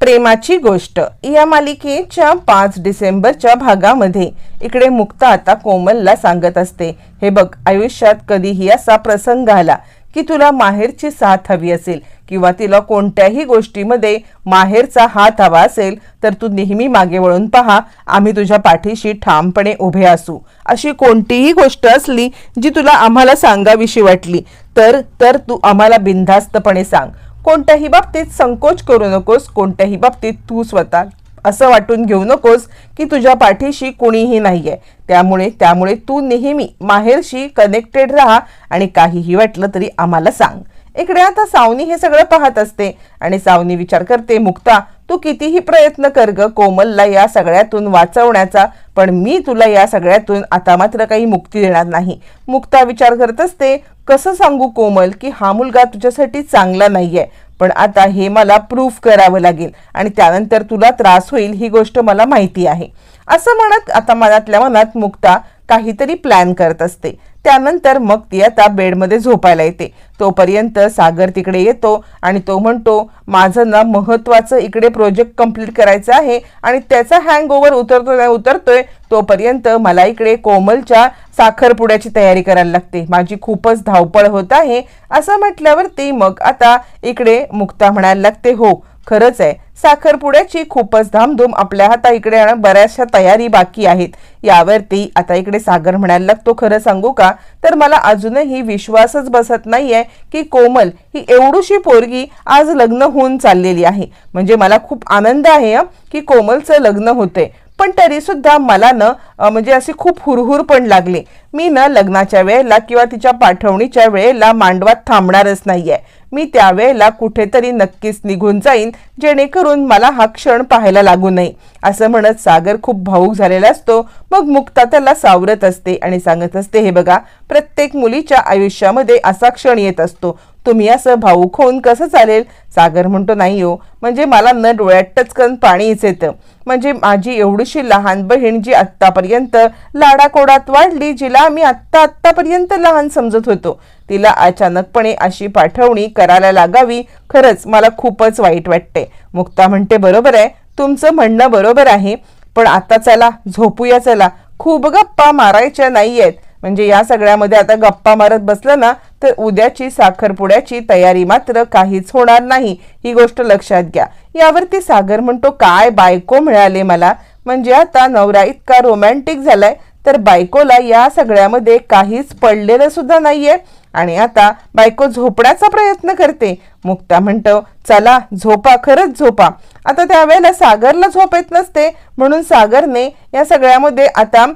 प्रेमाची गोष्ट. या मालिकेच्या पाच डिसेंबरच्या भागामध्ये. इकडे मुक्ता आता कोमलला सांगत असते हे बघ आयुष्यात कधीही असा प्रसंग आला की तुला माहेरची साथ हवी असेल किंवा तिला कोणत्याही गोष्टीमध्ये माहेरचा हात हवा असेल तर तू नेहमी मागे वळून पहा आम्ही तुझ्या पाठीशी ठामपणे उभे असू. अशी कोणतीही गोष्ट असली जी तुला आम्हाला सांगावीशी वाटली तर तर तू आम्हाला बिनधास्तपणे सांग. कोणत्याही बाबतीत संकोच करू नकोस कोणत्याही बाबतीत तू स्वतः असं वाटून घेऊ नकोस की तुझ्या पाठीशी कुणीही नाहीये. त्यामुळे त्यामुळे तू नेहमी माहेरशी कनेक्टेड राहा आणि काहीही वाटलं तरी आम्हाला सांग. इकडे आता सावनी हे सगळं पाहत असते आणि सावनी विचार करते मुक्ता तू कितीही प्रयत्न कर ग कोमलला या सगळ्यातून वाचवण्याचा पण मी तुला या सगळ्यातून आता मात्र काही मुक्ती देणार नाही. मुक्ता विचार करत असते कसं सांगू कोमल की हा मुलगा तुझ्यासाठी चांगला नाहीये? पण आता हे मला प्रूफ करावं लागेल आणि त्यानंतर तुला त्रास होईल ही गोष्ट मला माहिती आहे. असं म्हणत आता मनातल्या मनात मुक्ता काहीतरी प्लॅन करत असते. त्यानंतर मग ती आता बेडमध्ये झोपायला येते. तोपर्यंत सागर तिकडे येतो आणि तो म्हणतो माझं ना महत्वाचं इकडे प्रोजेक्ट कंप्लीट करायचं आहे आणि त्याचा हँग ओव्हर उतरतो नाही उतरतोय तोपर्यंत मला इकडे कोमलच्या साखरपुड्याची तयारी करायला लागते. माझी खूपच धावपळ होत आहे. असं म्हटल्यावरती मग आता इकडे मुक्ता म्हणायला लागते हो खरंच आहे. साखरपुड्याची खूपच धामधूम आपल्या हाता इकडे आणि बऱ्याचशा तयारी बाकी आहेत. यावरती आता इकडे सागर म्हणायला लागतो खरं सांगू का? तर मला अजूनही विश्वासच बसत नाहीये की कोमल ही एवढूशी पोरगी आज लग्न होऊन चाललेली आहे. म्हणजे मला खूप आनंद आहे की कोमलचं लग्न होते पण तरी सुद्धा मला न म्हणजे अशी खूप हुरहुर पण लागली. मी न लग्नाच्या वेळेला किंवा तिच्या पाठवणीच्या वेळेला मांडवात थांबणारच नाहीये. मी त्यावेळेला कुठेतरी नक्कीच निघून जाईन जेणेकरून मला हा क्षण पाहायला लागू नये. असं म्हणत सागर खूप भाऊक झालेला असतो. मग मुक्ता त्याला सावरत असते आणि सांगत असते हे बघा प्रत्येक मुलीच्या आयुष्यामध्ये असा क्षण येत असतो. तुम्ही असं भाऊक होऊन कसं चालेल? सागर म्हणतो नाही हो. म्हणजे मला न डोळ्यात टचकन पाणीच येतं. म्हणजे माझी एवढीशी लहान बहीण जी आत्तापर्यंत लाडाकोडात वाढली जिला आम्ही आत्ता आत्तापर्यंत लहान समजत होतो. तिला अचानकपणे अशी पाठवणी करायला लागावी खरंच मला खूपच वाईट वाटते. मुक्ता म्हणते बरोबर आहे. तुमचं म्हणणं बरोबर आहे. पण आता चला झोपूया चला. खूप गप्पा मारायच्या नाही आहेत म्हणजे या सगळ्यामध्ये आता गप्पा मारत बसलं ना तर उद्याची साखरपुड्याची तयारी मात्र काहीच होणार नाही. ही गोष्ट लक्षात घ्या. यावरती सागर म्हणतो काय बायको मिळाले मला? म्हणजे आता नवरा इतका रोमॅन्टिक झालाय तर बायकोला या सगळ्यामध्ये काहीच पडलेलं सुद्धा नाहीये. आणि आता बायको झोपण्याचा प्रयत्न करते. मुक्ता म्हणतो चला झोपा खरंच झोपा. आता त्यावेळेला सागरला झोप येत नसते म्हणून सागरने या सगळ्यामध्ये आता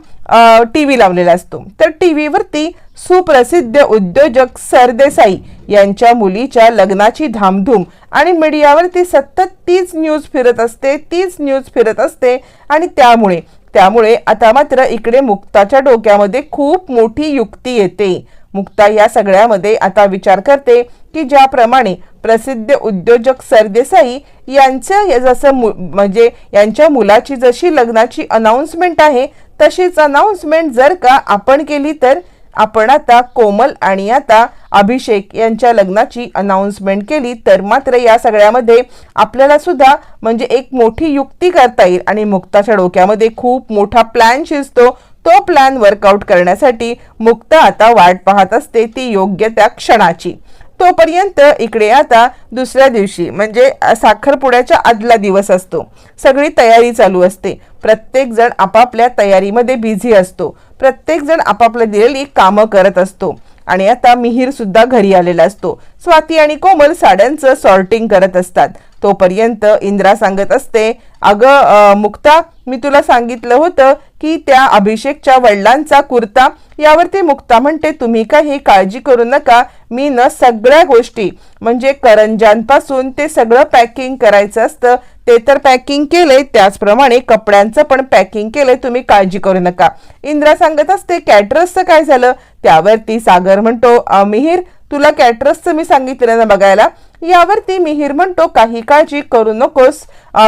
टी व्ही लावलेला असतो. तर टी व्हीवरती सुप्रसिद्ध उद्योजक सरदेसाई यांच्या मुलीच्या लग्नाची धामधूम आणि मीडियावरती सतत तीच न्यूज फिरत असते तीच न्यूज फिरत असते आणि त्यामुळे त्यामुळे आता मात्र इकडे मुक्ताच्या डोक्यामध्ये खूप मोठी युक्ती येते. मुक्ता या सगळ्यामध्ये आता विचार करते की ज्याप्रमाणे प्रसिद्ध उद्योजक सरदेसाई यांचं जसं मु- म्हणजे यांच्या मुलाची जशी लग्नाची अनाऊन्समेंट आहे तशीच अनाऊन्समेंट जर का आपण केली तर आपण आता कोमल आणि आता अभिषेक यांच्या लग्नाची अनाऊन्समेंट केली तर मात्र या सगळ्यामध्ये आपल्याला सुद्धा म्हणजे एक मोठी युक्ती करता येईल. आणि मुक्ताच्या डोक्यामध्ये खूप मोठा प्लॅन शिजतो. तो प्लॅन वर्कआउट करण्यासाठी मुक्ता आता वाट पाहत असते ती योग्य त्या क्षणाची. तोपर्यंत इकडे आता दुसऱ्या दिवशी म्हणजे साखरपुड्याच्या आदला दिवस असतो. सगळी तयारी चालू असते. प्रत्येक जण आपापल्या तयारीमध्ये बिझी असतो. प्रत्येक जण आपापल्या दिलेली कामं करत असतो. आणि आता मिहीर सुद्धा घरी आलेला असतो. स्वाती आणि कोमल साड्यांचं सॉर्टिंग करत असतात. तोपर्यंत इंद्रा सांगत असते अगं मुक्ता मी तुला सांगितलं होतं की त्या अभिषेकच्या वडिलांचा कुर्ता यावरती मुक्ता म्हणते तुम्ही काही काळजी करू नका मी न सगळ्या गोष्टी म्हणजे करंजांपासून ते सगळं पॅकिंग करायचं असतं ते तर पॅकिंग केलंय त्याचप्रमाणे कपड्यांचं पण पॅकिंग केलंय तुम्ही काळजी करू नका. इंद्रा सांगत असते कॅटरसचं काय झालं? त्यावरती सागर म्हणतो "अ, मिहीर तुला कॅटरसचं मी सांगितलं ना बघायला यावरती मिहीर म्हणतो काही काळजी करू नकोस.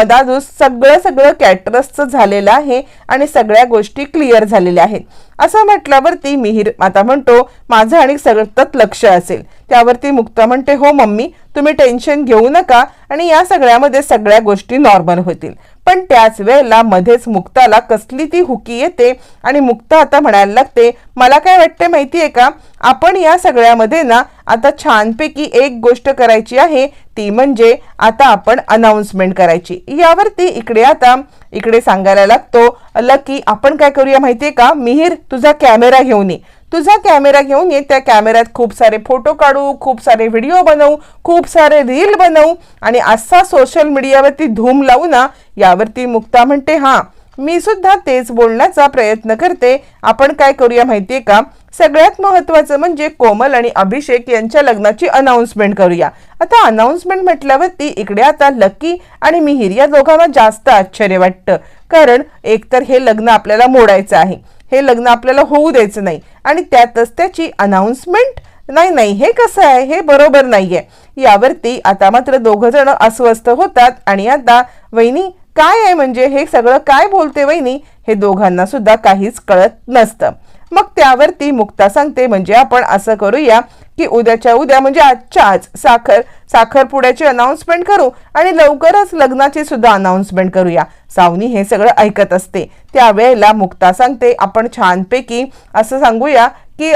दादू सगळं सगळं कॅटरसचं झालेलं आहे आणि सगळ्या गोष्टी क्लिअर झालेल्या आहेत. असं म्हटल्यावरती मिहीर आता म्हणतो माझं आणि सतत लक्ष असेल. त्यावरती मुक्ता म्हणते हो मम्मी तुम्ही टेन्शन घेऊ नका आणि या सगळ्यामध्ये सगळ्या गोष्टी नॉर्मल होतील. पण त्याच वेळेला मध्येच मुक्ताला कसली ती हुकी येते आणि मुक्ता आता म्हणायला लागते मला काय वाटते माहिती आहे का? आपण या सगळ्यामध्ये ना आता छानपैकी एक गोष्ट करायची आहे ती म्हणजे आता आपण अनाउन्समेंट करायची. यावरती इकडे आता इकडे सांगायला लागतो लकी आपण काय करूया माहितीये का? मिहीर तुझा कॅमेरा घेऊन ये. तुझा कॅमेरा घेऊन ये त्या कॅमेऱ्यात खूप सारे फोटो काढू खूप सारे व्हिडिओ बनवू खूप सारे रील बनवू आणि असा सोशल मीडियावरती धूम लावू ना यावरती मुक्ता म्हणते हा मी सुद्धा तेच बोलण्याचा प्रयत्न करते. आपण काय करूया माहितीये का? सगळ्यात महत्वाचं म्हणजे कोमल आणि अभिषेक यांच्या लग्नाची अनाउन्समेंट करूया. आता अनाउन्समेंट म्हटल्यावरती इकडे आता लकी आणि मिहीर या दोघांना जास्त आश्चर्य वाटतं. कारण एकतर हे लग्न आपल्याला मोडायचं आहे. हे लग्न आपल्याला होऊ द्यायचं नाही. आणि त्यातच त्याची अनाउन्समेंट नाही नाही हे कसं आहे? हे बरोबर नाहीये. यावरती आता मात्र दोघ जण अस्वस्थ होतात आणि आता वहिनी काय आहे म्हणजे? हे सगळं काय बोलते वहिनी? हे दोघांना सुद्धा काहीच कळत नसतं. मग त्यावरती मुक्ता सांगते म्हणजे आपण असं करूया की उद्याच्या उद्या म्हणजे आजच्या आज साखर साखरपुड्याची अनाउन्समेंट करू आणि लवकरच लग्नाची सुद्धा अनाउन्समेंट करूया. सावनी हे सगळं ऐकत असते. त्यावेळेला मुक्ता सांगते आपण छानपैकी असं सांगूया की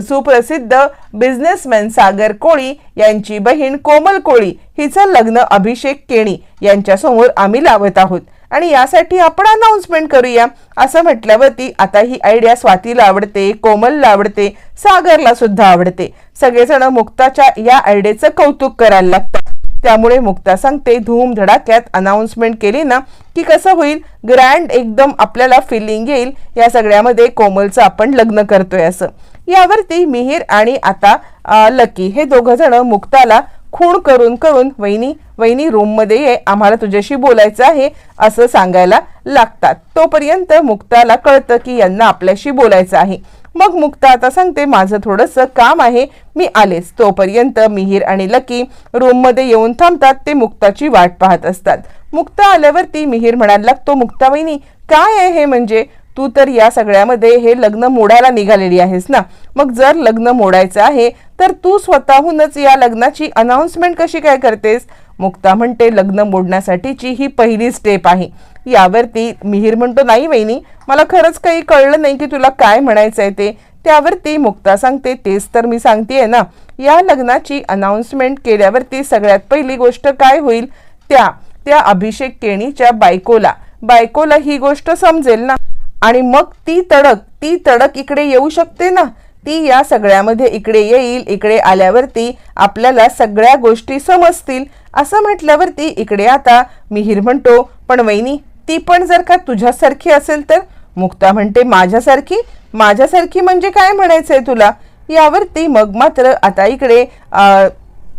सुप्रसिद्ध बिझनेसमॅन सागर कोळी यांची बहीण कोमल कोळी हिचं लग्न अभिषेक केणी यांच्यासमोर आम्ही लावत आहोत. आणि यासाठी आपण अनाउन्समेंट करूया. असं म्हटल्यावरती आता ही आयडिया स्वातीला आवडते कोमलला आवडते सागरला सुद्धा आवडते. सगळेजण मुक्ताच्या या आयडियाचं कौतुक करायला लागतात. त्यामुळे मुक्ता सांगते धूम धडाक्यात अनाउन्समेंट केली ना की कसं होईल? ग्रँड एकदम आपल्याला फिलिंग येईल. या सगळ्यामध्ये कोमलचं आपण लग्न करतोय असं. यावरती मिहीर आणि आता लकी हे दोघं जण मुक्ताला खूण करून करून वहिनी वहिनी रूममध्ये ये आम्हाला तुझ्याशी बोलायचं आहे असं सांगायला लागतात. तोपर्यंत मुक्ताला कळतं की यांना आपल्याशी बोलायचं आहे. मग मुक्ता आता सांगते माझं थोडंसं काम आहे मी आलेच. तोपर्यंत मिहीर आणि लकी रूममध्ये येऊन थांबतात ते मुक्ताची वाट पाहत असतात. मुक्ता आल्यावरती मिहीर म्हणायला लागतो मुक्ता वहिनी काय आहे हे म्हणजे? तू तर या सगळ्यामध्ये हे लग्न मोडायला निघालेली आहेस ना? मग जर लग्न मोडायचं आहे तर तू स्वतःहूनच या लग्नाची अनाउन्समेंट कशी काय करतेस? मुक्ता म्हणते लग्न मोडण्यासाठीची ही पहिली स्टेप आहे. यावरती मिहीर म्हणतो नाही वहिनी मला खरंच काही कळलं नाही की तुला काय म्हणायचं आहे ते. त्यावरती मुक्ता सांगते तेच तर मी सांगतेय ना. या लग्नाची अनाउन्समेंट केल्यावरती सगळ्यात पहिली गोष्ट काय होईल? त्या त्या अभिषेक केणीच्या बायकोला. बायकोला ही गोष्ट समजेल ना. आणि मग ती तडक ती तडक इकडे येऊ शकते ना? ती या सगळ्यामध्ये इकडे येईल इकडे आल्यावरती आपल्याला सगळ्या गोष्टी समजतील. असं म्हटल्यावरती इकडे आता मिहीर म्हणतो पण वहिनी ती पण जर का तुझ्यासारखी असेल तर? मुक्ता म्हणते माझ्यासारखी? माझ्यासारखी म्हणजे काय म्हणायचंय तुला? यावरती मग मात्र आता इकडे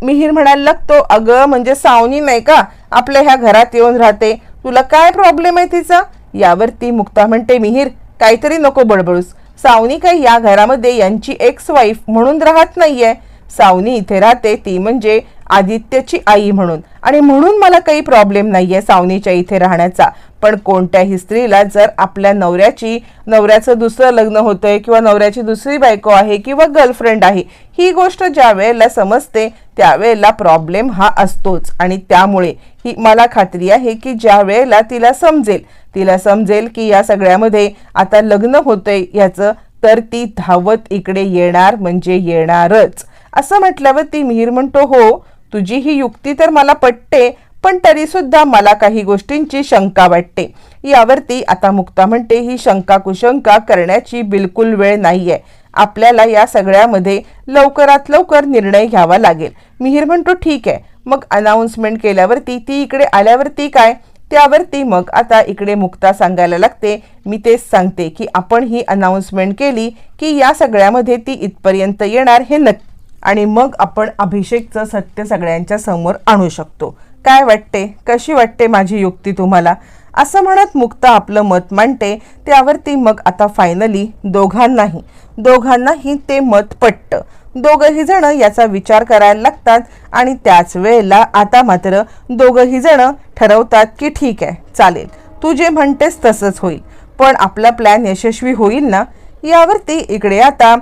मिहीर म्हणायला लागतो अगं म्हणजे सावनी नाही का? आपल्या ह्या घरात येऊन राहते. तुला काय प्रॉब्लेम आहे तिचा? यावरती मुक्ता म्हणते मिहीर काहीतरी नको बडबडूस. सावनी काही या घरामध्ये यांची एक्स वाईफ म्हणून राहत नाहीये. सावनी इथे राहते ती म्हणजे आदित्यची आई म्हणून. आणि म्हणून मला काही प्रॉब्लेम नाहीये सावनीच्या इथे राहण्याचा. पण कोणत्याही स्त्रीला जर आपल्या नवऱ्याची नवऱ्याचं दुसरं लग्न होतंय किंवा नवऱ्याची दुसरी बायको आहे किंवा गर्लफ्रेंड आहे ही गोष्ट ज्या वेळेला समजते त्यावेळेला प्रॉब्लेम हा असतोच. आणि त्यामुळे ही मला खात्री आहे की ज्या वेळेला तिला समजेल तिला समजेल की या सगळ्यामध्ये आता लग्न होतंय याचं तर ती धावत इकडे येणार म्हणजे येणारच. असं म्हटल्यावर ती मिहीर म्हणतो हो तुझी ही युक्ती तर मला पटते पण तरीसुद्धा मला काही गोष्टींची शंका वाटते. यावरती आता मुक्ता म्हणते ही शंका कुशंका करण्याची बिलकुल वेळ नाहीये. आपल्याला या सगळ्यामध्ये लवकरात लवकर निर्णय घ्यावा लागेल. मिहीर म्हणतो ठीक आहे. मग अनाउन्समेंट केल्यावरती ती इकडे आल्यावरती काय? त्यावरती मग आता इकडे मुक्ता सांगायला लागते मी तेच सांगते की आपण ही अनाउन्समेंट केली की या सगळ्यामध्ये ती इथपर्यंत येणार हे नक्की. आणि मग आपण अभिषेकचं सत्य सगळ्यांच्या समोर आणू शकतो. काय वाटते? कशी वाटते माझी युक्ती तुम्हाला? असं म्हणत मुक्ता आपलं मत मांडते त्यावरती मग आता फायनली दोघांनाही दोघांनाही ते मत पटतं. दोघही जण याचा विचार करायला लागतात आणि त्याच वेळेला आता मात्र दोघही जण ठरवतात की ठीक आहे चालेल. तू जे म्हणतेस तसंच होईल. पण आपला प्लॅन यशस्वी होईल ना? यावरती इकडे आता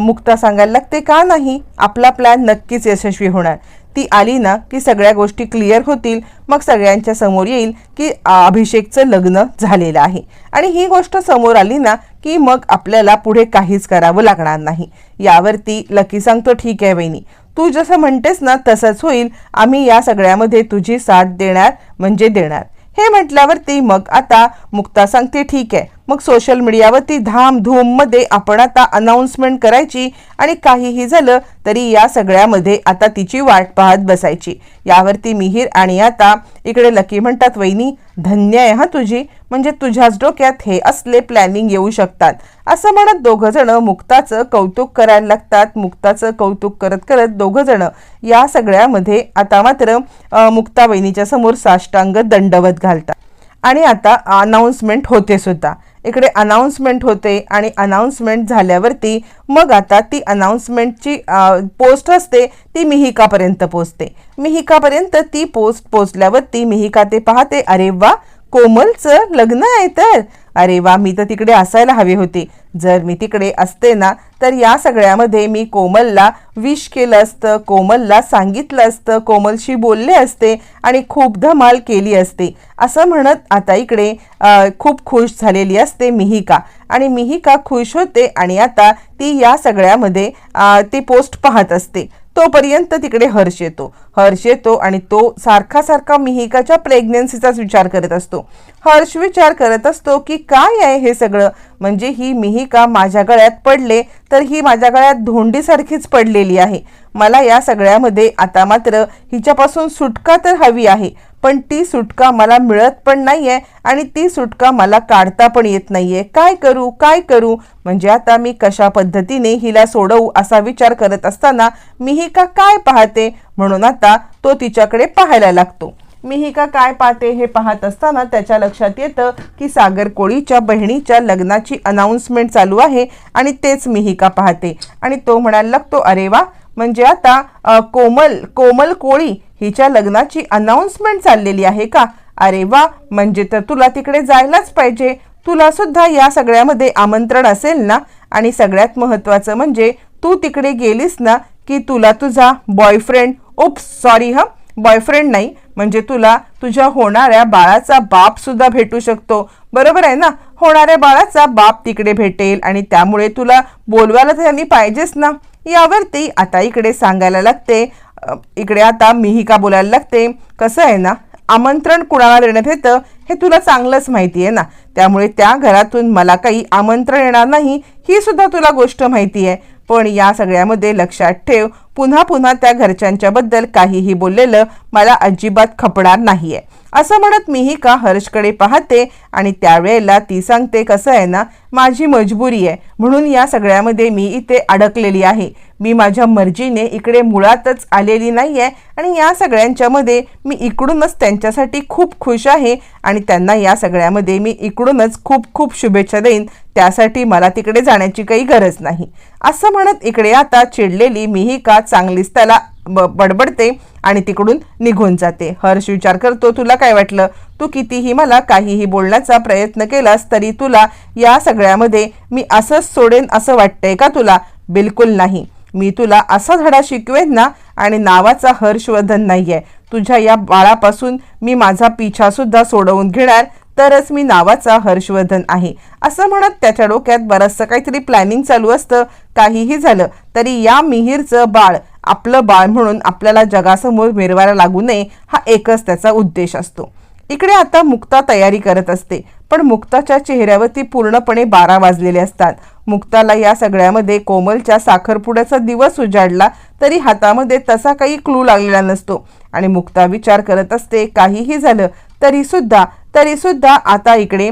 मुक्ता सांगायला लागते का नाही? आपला प्लॅन नक्कीच यशस्वी होणार. ती आली ना की सगळ्या गोष्टी क्लिअर होतील मग सगळ्यांच्या समोर येईल की अभिषेकचं लग्न झालेलं आहे. आणि ही गोष्ट समोर आली ना की मग आपल्याला पुढे काहीच करावं लागणार नाही. यावरती लकी सांगतो ठीक आहे वहिनी तू जसं म्हणतेस ना तसंच होईल. आम्ही या सगळ्यामध्ये तुझी साथ देणार म्हणजे देणार. हे म्हटल्यावरती मग आता मुक्ता सांगते ठीक आहे मग सोशल मीडियावरती धामधूममध्ये आपण आता अनाऊन्समेंट करायची आणि काहीही झालं तरी या सगळ्यामध्ये आता तिची वाट पाहत बसायची. यावरती मिहीर आणि आता इकडे लकी म्हणतात वहिनी धन्य आहे हा तुझी. म्हणजे तुझ्याच डोक्यात हे असले प्लॅनिंग येऊ शकतात. असं म्हणत दोघं जण मुक्ताचं कौतुक करायला लागतात. मुक्ताचं कौतुक करत करत दोघं जण या सगळ्यामध्ये आता मात्र मुक्ता वहिनीच्या समोर साष्टांग दंडवत घालतात. आणि आता अनाऊन्समेंट होते सुद्धा. इकडे अनाऊन्समेंट होते आणि अनाऊन्समेंट झाल्यावरती मग आता ती अनाऊन्समेंटची पोस्ट असते ती मिहिकापर्यंत पोचते. मिहिकापर्यंत ती पोस्ट पोचल्यावरती मिहिका ते पाहते अरे वा कोमलचं लग्न आहे तर. अरे वा मी तर तिकडे असायला हवे होते. जर मी तिकडे असते ना तर या सगळ्यामध्ये मी कोमलला विश केलं असतं कोमलला सांगितलं असतं कोमलशी बोलले असते आणि खूप धमाल केली असते. असं म्हणत आता इकडे खूप खुश झालेली असते मिहिका. आणि मिहिका खुश होते आणि आता ती या सगळ्यामध्ये ती पोस्ट पाहत असते. तोपर्यंत तिकडे हर्ष येतो. हर्ष येतो आणि तो सारखा सारखा मिहिकाच्या प्रेग्नन्सीचाच विचार करत असतो. हर्ष विचार करत असतो की काय आहे हे सगळं? म्हणजे ही मिहिका माझ्या गळ्यात पडले तर ही माझ्या गळ्यात धोंडीसारखीच पडलेली आहे. मला या सगळ्यामध्ये आता मात्र हिच्यापासून सुटका तर हवी आहे पण ती सुटका मला मिळत पण नाही आहे आणि ती सुटका मला काढता पण येत नाही आहे काय करू काय करू? म्हणजे आता मी कशा पद्धतीने हिला सोडवू असा विचार करत असताना मी ही का काय पाहते? म्हणून आता तो तिच्याकडे पाहायला लागतो. मिहिका काय पाहते हे पाहत असताना त्याच्या लक्षात येतं की सागर कोळीच्या बहिणीच्या लग्नाची अनाऊन्समेंट चालू आहे आणि तेच मिहिका पाहते. आणि तो म्हणायला लागतो अरे वा म्हणजे आता कोमल कोमल कोळी हिच्या लग्नाची अनाऊन्समेंट चाललेली आहे का? अरे वा म्हणजे तर तुला तिकडे जायलाच पाहिजे. तुला सुद्धा या सगळ्यामध्ये आमंत्रण असेल ना? आणि सगळ्यात महत्त्वाचं म्हणजे तू तिकडे गेलीस ना की तुला तुझा बॉयफ्रेंड उप्स सॉरी हा बॉयफ्रेंड नाही म्हणजे तुला तुझ्या होणाऱ्या बाळाचा बाप सुद्धा भेटू शकतो. बरोबर आहे ना? होणाऱ्या बाळाचा बाप तिकडे भेटेल आणि त्यामुळे तुला बोलवायला तर त्यांनी पाहिजेच ना. यावरती आता इकडे सांगायला लागते. इकडे आता मिहिका बोलायला लागते? कसं आहे ना? आमंत्रण कुणाला देण्यात येतं हे तुला चांगलंच माहिती आहे ना? त्यामुळे त्या घरातून मला काही आमंत्रण येणार नाही ही सुद्धा तुला गोष्ट माहिती आहे. पण या सगळ्यामध्ये लक्षात ठेव पुन्हा पुन्हा त्या घरच्यांच्याबद्दल काहीही बोललेलं मला अजिबात खपणार नाहीये. असं म्हणत मीही का हर्षकडे पाहते आणि त्यावेळेला ती सांगते कसं आहे ना माझी मजबुरी आहे. म्हणून या सगळ्यामध्ये मी इथे अडकलेली आहे. मी माझ्या मर्जीने इकडे मुळातच आलेली नाही आहे आणि या सगळ्यांच्यामध्ये मी इकडूनच त्यांच्यासाठी खूप खुश आहे आणि त्यांना या सगळ्यामध्ये मी इकडूनच खूप खूप शुभेच्छा देईन. त्यासाठी मला तिकडे जाण्याची काही गरज नाही. असं म्हणत इकडे आता चिडलेली मीही का चांगलीच त्याला ब बडबडते आणि तिकडून निघून जाते. हर्ष विचार करतो तुला काय वाटलं? तू कितीही मला काहीही बोलण्याचा प्रयत्न केलास तरी तुला या सगळ्यामध्ये मी असंच सोडेन असं वाटतंय का तुला? बिलकुल नाही. मी तुला असा धडा शिकवेन ना आणि नावाचा हर्षवर्धन आहे तुझ्या या बाळापासून मी माझा पिछा सुद्धा सोडवून घेणार तरच मी नावाचा हर्षवर्धन आहे. असं म्हणत त्याच्या डोक्यात बरंचसं काहीतरी प्लॅनिंग चालू असतं. काहीही झालं तरी या मिहीरचं बाळ आपलं बाळ म्हणून आपल्याला जगासमोर मिरवायला लागू नये हा एकच त्याचा उद्देश असतो. इकडे आता मुक्ता तयारी करत असते पण मुक्ताच्या चेहऱ्यावरती पूर्णपणे बारा वाजलेले असतात. मुक्ताला या सगळ्यामध्ये कोमलच्या साखरपुड्याचा दिवस उजाडला तरी हातामध्ये तसा काही क्लू लागलेला नसतो. आणि मुक्ता विचार करत असते काहीही झालं तरीसुद्धा तरीसुद्धा आता इकडे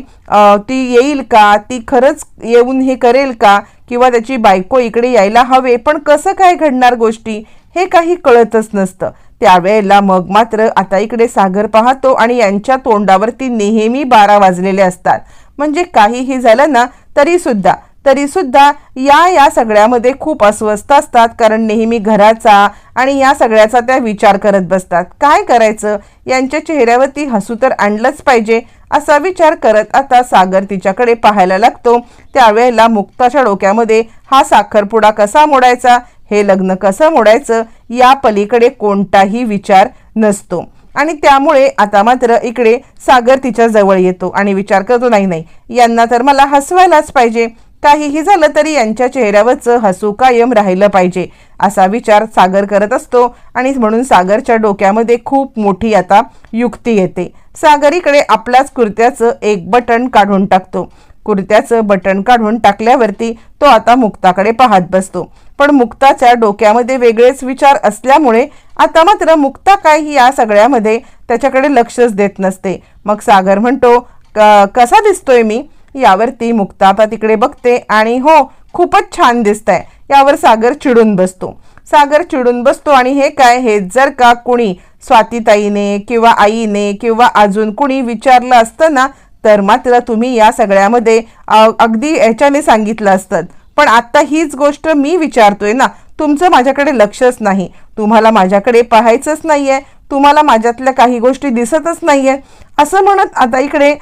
ती येईल का? ती खरंच येऊन हे करेल का? किंवा त्याची बायको इकडे यायला हवे पण कसं काय घडणार गोष्टी हे काही कळतच नसतं. त्यावेळेला मग मात्र आता इकडे सागर पाहतो आणि यांच्या तोंडावरती नेहमी बारा वाजलेले असतात. म्हणजे काहीही झालं ना तरी सुद्धा तरी सुद्धा या या सगळ्यामध्ये खूप अस्वस्थ असतात कारण नेहमी घराचा आणि या सगळ्याचा त्या विचार करत बसतात. काय करायचं? यांच्या चेहऱ्यावरती हसू तर आणलंच पाहिजे असा विचार करत आता सागर तिच्याकडे पाहायला लागतो. त्यावेळेला मुक्ताच्या डोक्यामध्ये हा साखरपुडा कसा मोडायचा? हे लग्न कसं मोडायचं? या पलीकडे कोणताही विचार नसतो. आणि त्यामुळे आता मात्र इकडे सागर तिच्या जवळ येतो आणि विचार करतो नाही नाही यांना तर मला हसवायलाच पाहिजे. काहीही झालं तरी यांच्या चेहऱ्यावरचं हसू कायम राहिलं पाहिजे असा विचार सागर करत असतो. आणि म्हणून सागरच्या डोक्यामध्ये खूप मोठी आता युक्ती येते. सागरीकडे आपल्याच कुर्त्याचं एक बटन काढून टाकतो. कुर्त्याचं बटन काढून टाकल्यावरती तो आता मुक्ताकडे पाहत बसतो. पण मुक्ताच्या डोक्यामध्ये वेगळेच विचार असल्यामुळे आता मात्र मुक्ता काही या सगळ्यामध्ये त्याच्याकडे लक्षच देत नसते. मग सागर म्हणतो "क- कसा दिसतोय मी? यावरती मुक्ता तिकडे बघते आणि हो खूपच छान दिसतंय. यावर सागर चिडून बसतो. सागर चिडून बसतो आणि हे काय? हे जर का कुणी स्वातीताईने किंवा आईने किंवा अजून कुणी विचारलं असतं ना तर मात्र तुम्ही या सगळ्यामध्ये अगदी ह्याच्याने सांगितलं असतं. पण आत्ता हीच गोष्ट मी विचारतोय ना तुमचं माझ्याकडे लक्षच नाही. तुम्हाला माझ्याकडे पाहायचंच नाही आहे तुम्हाला माझ्यातल्या काही गोष्टी दिसतच नाहीये. असं म्हणत आता इकडे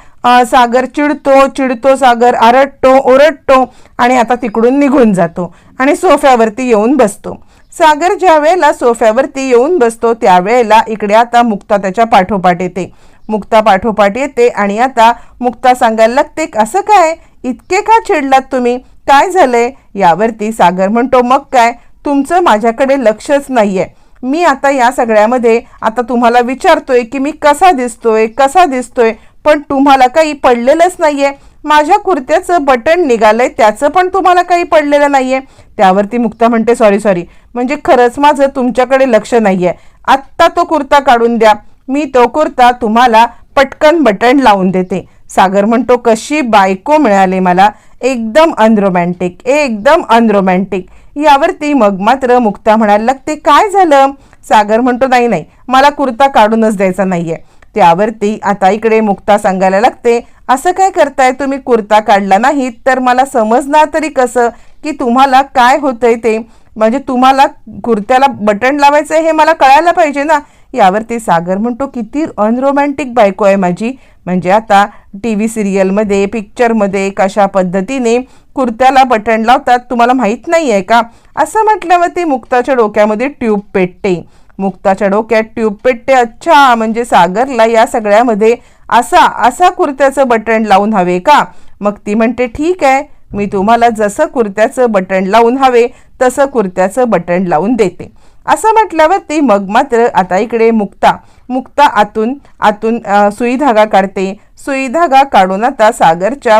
सागर चिडतो चिडतो सागर आरडतो ओरडतो आणि आता तिकडून निघून जातो आणि सोफ्यावरती येऊन बसतो. सागर ज्या वेळेला सोफ्यावरती येऊन बसतो त्यावेळेला इकडे आता मुक्ता त्याच्या पाठोपाठ येते. मुक्ता पाठोपाठ येते आणि आता मुक्ता सांगायला लागते असं काय? इतके का चिडलात तुम्ही? काय झालंय? यावरती सागर म्हणतो मग काय? तुमचं माझ्याकडे लक्षच नाहीये. मी आता या सगळ्यामध्ये आता तुम्हाला विचारतोय की मी कसा दिसतोय कसा दिसतोय पण तुम्हाला काही पडलेलंच नाहीये. माझ्या कुर्त्याचं बटन निघालंय त्याचं पण तुम्हाला काही पडलेलं नाहीये. त्यावरती मुक्ता म्हणते सॉरी सॉरी म्हणजे खरंच माझं तुमच्याकडे लक्ष नाहीये. आत्ता तो कुर्ता काढून द्या. मी तो कुर्ता तुम्हाला पटकन बटन लावून देते. सागर म्हणतो कशी बायको मिळाली मला. एकदम अनरोमॅन्टिक एकदम अनरोमॅन्टिक यावरती मग मात्र मुक्ता म्हणायला लागते काय झालं? सागर म्हणतो नाही नाही मला कुर्ता काढूनच द्यायचा नाहीये. त्यावरती आता इकडे मुक्ता सांगायला लागते असं काय करताय तुम्ही कुर्ता काढला नाही तर मला समजणार तरी कसं की तुम्हाला काय होतंय ते? म्हणजे तुम्हाला कुर्त्याला बटन लावायचं हे मला कळायला पाहिजे ना? यावरती सागर म्हणतो किती अनरोमॅन्टिक बायको आहे माझी. म्हणजे आता टी व्ही सिरियलमध्ये पिक्चरमध्ये कशा पद्धतीने कुर्त्याला बटन लावतात. तुम्हाला माहीत नाही आहे का? असं म्हटल्यावरती मुक्ताच्या डोक्यामध्ये ट्यूब पेटते. मुक्ताच्या डोक्यात ट्यूब पेटते. अच्छा म्हणजे सागरला या सगळ्यामध्ये असा असा कुर्त्याचं बटन लावून हवे का? मग ती म्हणते ठीक आहे मी तुम्हाला जसं कुर्त्याचं बटन लावून हवे तसं कुर्त्याचं बटन लावून देते. असं म्हटल्यावरती मग मात्र आता इकडे मुक्ता मुक्ता आतून आतून सुई धागा काढते. सुई धागा काढून आता सागरच्या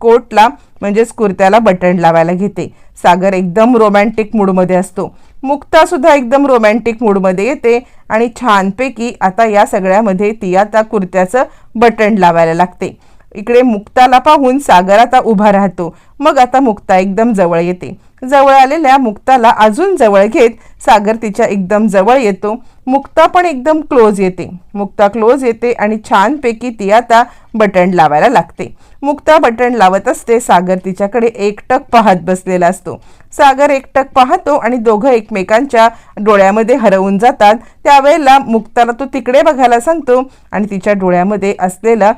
कोटला म्हणजेच कुर्त्याला बटन लावायला घेते. सागर एकदम रोमॅन्टिक मूडमध्ये असतो. मुक्ता सुद्धा एकदम रोमॅन्टिक मूडमध्ये येते आणि छानपैकी आता या सगळ्यामध्ये ती आता कुर्त्याचं बटन लावायला लागते. इकडे मुक्ताला पाहून सागर आता उभा राहतो. मग आता मुक्ता एकदम जवळ येते. जवळ आलेल्या मुक्ताला अजून जवळ घेत सागर तिच्या एकदम जवळ येतो. मुक्ता पण एकदम क्लोज येते. मुक्ता क्लोज येते आणि छानपैकी ती आता बटन लावायला लागते. मुक्ता बटन लावत असते सागर तिच्याकडे एकटक पाहत बसलेला असतो. सागर एकटक पाहतो आणि दोघं एकमेकांच्या डोळ्यामध्ये हरवून जातात. त्यावेळेला मुक्ताला तो तिकडे बघायला सांगतो आणि तिच्या डोळ्यामध्ये असलेला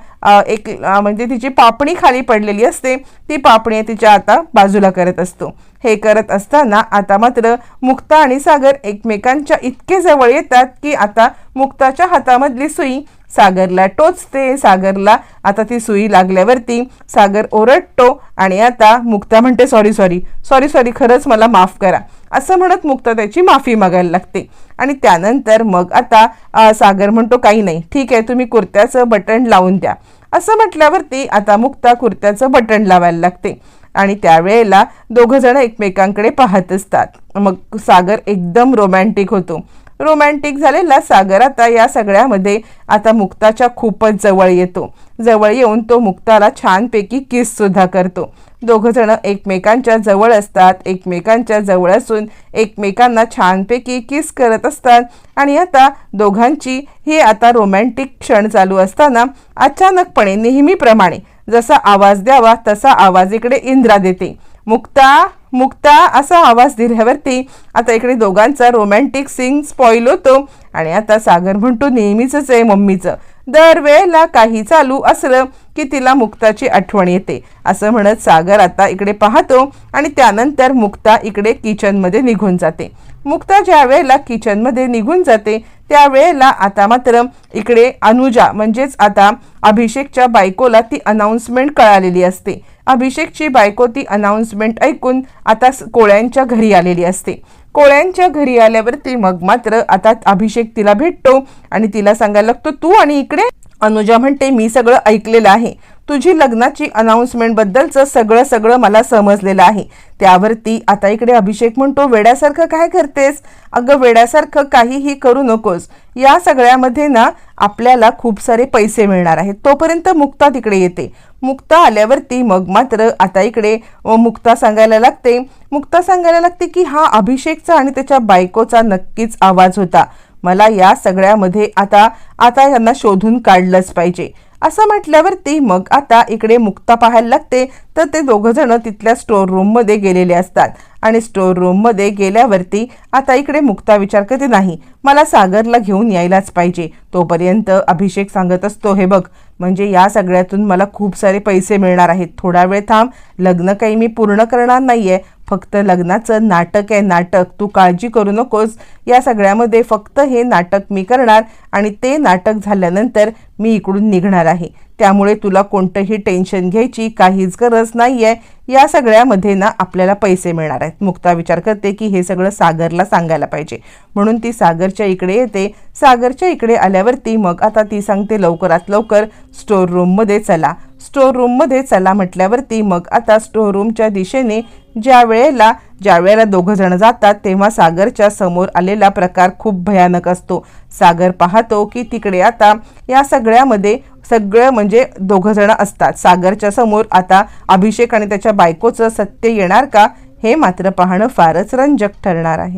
एक म्हणजे तिची पापणी खाली पडलेली असते. ती पापणी तिच्या आता बाजूला करत असतो. हे करत असताना आता मात्र मुक्ता आणि सागर एकमेकांच्या इतके जवळ येतात की आता मुक्ताच्या हातामधली सुई सागरला टोचते सागरला आता ती सुई लागल्यावरती सागर ओरडतो आणि आता मुक्ता म्हणते सॉरी सॉरी सॉरी सॉरी खरंच मला माफ करा. असं म्हणत मुक्ता त्याची माफी मागायला लागते. आणि त्यानंतर मग आता सागर म्हणतो काही नाही ठीक आहे तुम्ही कुर्त्याचं बटन लावून द्या. असं म्हटल्यावरती आता मुक्ता कुर्त्याचं बटन लावायला लागते. आणि त्यावेळेला दोघं जण एकमेकांकडे पाहत असतात. मग सागर एकदम रोमॅन्टिक होतो. रोमॅन्टिक झालेला सागर आता या सगळ्यामध्ये आता मुक्ताच्या खूपच जवळ येतो. जवळ येऊन तो मुक्ताला छानपैकी किससुद्धा करतो. दोघंजणं एकमेकांच्या जवळ असतात एकमेकांच्या जवळ असून एकमेकांना छानपैकी किस करत असतात. आणि आता दोघांची ही आता रोमॅन्टिक क्षण चालू असताना अचानकपणे नेहमीप्रमाणे जसा आवाज द्यावा तसा आवाज इकडे इंद्रा देते. मुक्ता! मुक्ता असा आवाज दिल्यावरती आता इकडे दोघांचा रोमॅन्टिक सिंग स्पॉईल होतो. आणि आता सागर म्हणतो नेहमीचंच आहे मम्मीचं. दरवेळेला काही चालू असलं की तिला मुक्ताची आठवण येते. असं म्हणत सागर आता इकडे पाहतो आणि त्यानंतर मुक्ता इकडे किचनमध्ये निघून जाते. मुक्ता ज्या वेळेला किचनमध्ये निघून जाते त्यावेळेला आता मात्र इकडे अनुजा म्हणजेच आता अभिषेकच्या बायकोला ती अनाऊन्समेंट कळालेली असते. अभिषेकची बायको ती अनाऊन्समेंट ऐकून आता कोळ्यांच्या घरी आलेली असते. कोळ्यांच्या घरी आल्यावरती मग मात्र आता अभिषेक तिला भेटतो आणि तिला सांगायला लागतो तू आणि इकडे? अनुजा म्हणते मी सगळं ऐकलेलं आहे. तुझी लग्नाची अनाऊन्समेंटबद्दलचं सगळं सगळं मला समजलेलं आहे. त्यावरती आता इकडे अभिषेक म्हणतो वेड्यासारखं काय करतेस? अगं वेड्यासारखं काहीही करू नकोस. या सगळ्यामध्ये ना आपल्याला खूप सारे पैसे मिळणार आहेत. तोपर्यंत मुक्ता तिकडे येते. मुक्ता आल्यावरती मग मात्र आता इकडे मुक्ता सांगायला लागते. मुक्ता सांगायला लागते की हा अभिषेकचा आणि त्याच्या बायकोचा नक्कीच आवाज होता. मला या सगळ्यामध्ये आता आता यांना शोधून काढलंच पाहिजे. असं म्हटल्यावरती मग आता इकडे मुक्ता पाहायला लागते. तर ते दोघं जण तिथल्या स्टोअर रूममध्ये गेलेले असतात. आणि स्टोअर रूममध्ये गेल्यावरती आता इकडे मुक्ता विचार करते नाही मला सागरला घेऊन यायलाच पाहिजे. तोपर्यंत अभिषेक सांगत असतो हे बघ म्हणजे या सगळ्यातून मला खूप सारे पैसे मिळणार आहेत. थोडा वेळ थांब. लग्न काही मी पूर्ण करणार नाही आहे फक्त लग्नाचं नाटक आहे नाटक. तू काळजी करू नकोस. या सगळ्यामध्ये फक्त हे नाटक मी करणार आणि ते नाटक झाल्यानंतर मी इकडून निघणार आहे. त्यामुळे तुला कोणतंही टेन्शन घ्यायची काहीच गरज नाही आहे या सगळ्यामध्ये ना आपल्याला पैसे मिळणार आहेत. मुक्ता विचार करते की हे सगळं सागरला सांगायला पाहिजे. म्हणून ती सागरच्या इकडे येते. सागरच्या इकडे आल्यावरती मग आता ती सांगते लवकरात लवकर स्टोर रूममध्ये चला. स्टोर रूममध्ये चला म्हटल्यावरती मग आता स्टोर रूमच्या दिशेने ज्या वेळेला ज्या वेळेला दोघं जण जातात तेव्हा सागरच्या समोर आलेला प्रकार खूप भयानक असतो. सागर पाहतो की तिकडे आता या सगळ्यामध्ये सगळं म्हणजे दोघं जण असतात. सागरच्या समोर आता अभिषेक आणि त्याच्या बायकोचं सत्य येणार का हे मात्र पाहणं फारच रंजक ठरणार आहे.